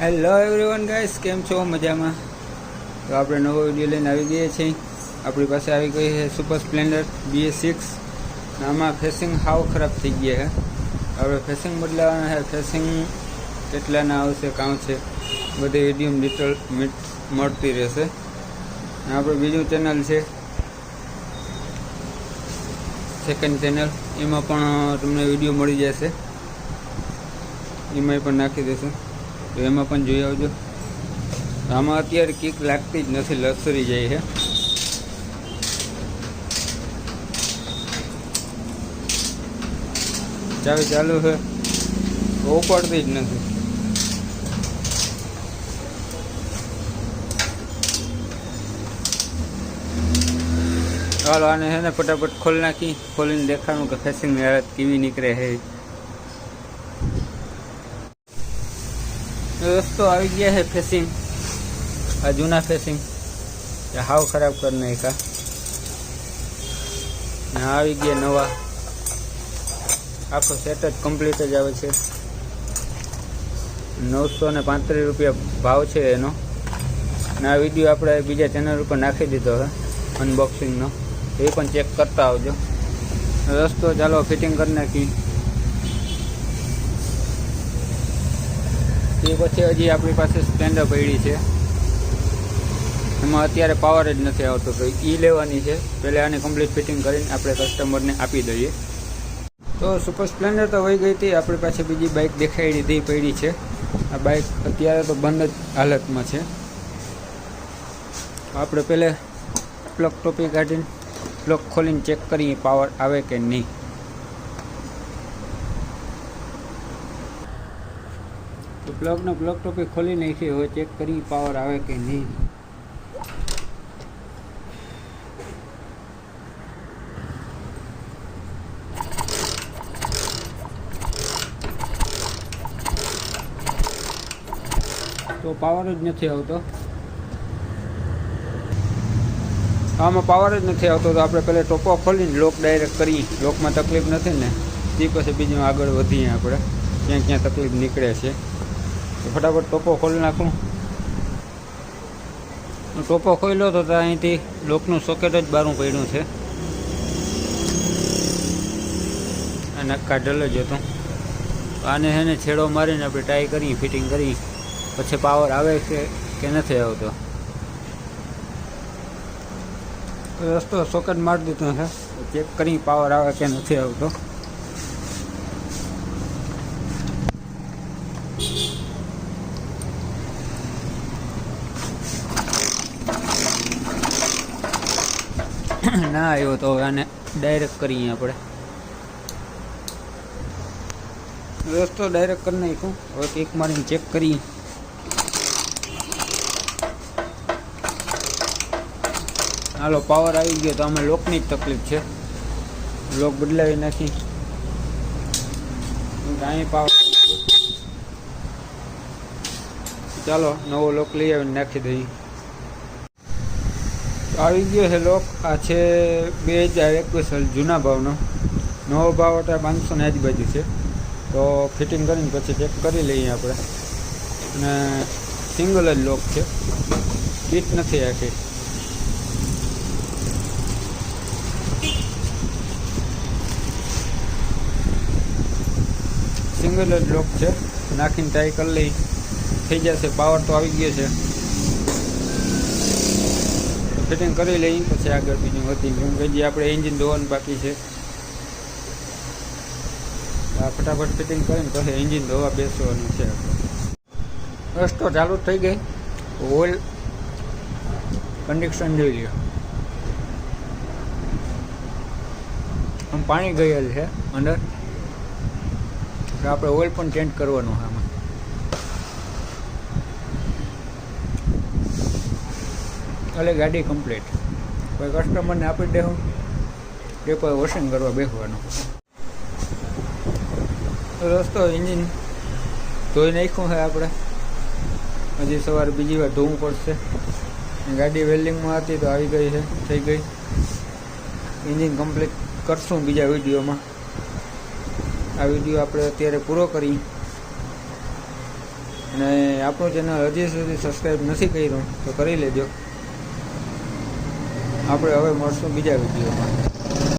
Hello everyone guys કેમ છો? મજામાં? તો આપણે નવો વીડિયો લઈને આવી ગયા છીએ. આપણી પાસે આવી ગઈ છે સુપર સ્પ્લેન્ડર બીએસ સિક્સ આમાં ફેસિંગ હાવ ખરાબ થઈ ગયા છે. આપણે ફેસિંગ બદલાવાના છે. ફેસિંગ કેટલાના આવશે કાં છે. બધી વીડિયો ડિટેલ મળતી રહેશે. આપણું બીજું ચેનલ છે. સેકન્ડ ચેનલ એમાં પણ તમને વીડિયો મળી જશે. એમાંય પણ નાખી દેશું તો એમાં પણ જોઈ આવજો. આમાં અત્યારે કિક લાગતી જ નથી લસરી જાય છે. ચાવી ચાલુ છે. ઉપાડતી જ નથી. ચાલો આને છે ને ફટાફટ ખોલી નાખી. ખોલીને દેખાડું કે ફેસિંગની હાલત કેવી નીકળે છે. દોસ્તો આવી ગયા છે ફેસિંગ આ જૂના ફેસિંગ હાવ ખરાબ કરી નાખ્યા. ને આવી ગયા નવા. આખો સેટ જ કમ્પ્લીટ જ આવે છે. નવસો ને પાંત્રીસ રૂપિયા ભાવ છે એનો. ને આ વીડિયો આપણે બીજા ચેનલ ઉપર નાખી દીધો છે અનબોક્સિંગનો એ પણ ચેક કરતા આવજો. રસ્તો ચાલો ફિટિંગ કરી નાખી તે પછી હજી આપણી પાસે સ્પ્લેન્ડર પડી છે. એમાં અત્યારે પાવર જ નથી આવતો, તો એ લેવાની છે. પહેલાં આને કમ્પ્લીટ ફિટિંગ કરીને આપણે કસ્ટમરને આપી દઈએ. તો સુપર સ્પ્લેન્ડર તો વહી ગઈ હતી. આપણી પાસે બીજી બાઇક દેખાઈ દીધી પડી છે. આ બાઇક અત્યારે તો બંધ જ હાલતમાં છે. આપણે પહેલાં પ્લગ ટોપી કાઢીને પ્લગ ખોલીને ચેક કરીએ પાવર આવે કે નહીં. તો પ્લગનો પ્લગ ટોપી ખોલી નાખી, હવે ચેક કરી પાવર આવે કે નહીં. તો પાવર જ નથી આવતો. આમાં પાવર જ નથી આવતો, તો આપણે પહેલાં ટોપો ખોલીને લોક ડાયરેક્ટ કરીએ લોકમાં તકલીફ નથી ને. તે પછી બીજું આગળ વધીએ આપણે. ક્યાં ક્યાં તકલીફ નીકળે છે. ફટાફટ ટોપો ખોલી નાખું. ટોપો ખોલ્યો તો અહીંથી લોકનું સોકેટ જ બારું પડ્યું છે. અને કાઢેલો જ હતો આને છે ને છેડો મારીને આપણે ટ્રાય કરી ફિટિંગ કરી. પછી પાવર આવે છે કે નથી આવતો. રસ્તો સોકેટ મારી દીધો છે. ચેક કરી પાવર આવે કે નથી આવતો. ના આવ્યો તો હવે આને ડાયરેક્ટ કરીએ આપણે દોસ્તો ડાયરેક્ટ કરી નાખ્યું. હવે કેક મારીને ચેક કરીએ. હાલો પાવર આવી ગયો તો આમાં લોકની જ તકલીફ છે. લોક બદલાવી નાખી. અહીં પાવર ચાલો, નવો લોક લઈ આવીને નાખી દઈએ. આવી ગયો છે લોક. આ છે બે હજાર એકવીસ જૂના ભાવનો. નવો ભાવ અત્યારે પાંચસો ની આજુબાજુ છે. તો ફિટિંગ કરીને પછી ચેક કરી લઈએ આપણે. અને સિંગલ જ લોક છે. કીટ નથી આખી સિંગલ જ લોક છે. નાખીને ટ્રાય કરી લઈ થઈ જશે. પાવર તો આવી ગયો છે. ફિટિંગ કરી લઈ પછી આગળ બીજું હતી કેમ આપણે એન્જિન ધોવાનું બાકી છે. આ ફટાફટ ફિટિંગ કરીને પછી એન્જિન ધોવા બેસવાનું છે રસ્તો ચાલુ થઈ ગઈ. ઓઇલ કન્ડિશન જોઈ લ્યો. આમ પાણી ગયેલ છે અંદર. આપણે ઓઇલ પણ ચેન્જ કરવાનું છે આમાં એટલે ગાડી કમ્પ્લીટ કોઈ કસ્ટમરને આપી દેવું, કે કોઈ વોશિંગ કરવા બેસવાનું રસ્તો એન્જિન ધોઈ નાખ્યું છે આપણે. હજી સવારે બીજી વાર ધોવું પડશે. ગાડી વેલ્ડિંગમાં હતી તો આવી ગઈ છે, થઈ ગઈ. એન્જિન કમ્પ્લીટ કરશું બીજા વિડીયોમાં. આ વીડિયો આપણે અત્યારે પૂરો કરી. અને આપણું ચેનલ હજી સુધી સબસ્ક્રાઈબ નથી કર્યું, તો કરી લેજો. આપણે હવે મળશું બીજા વિડીયોમાં.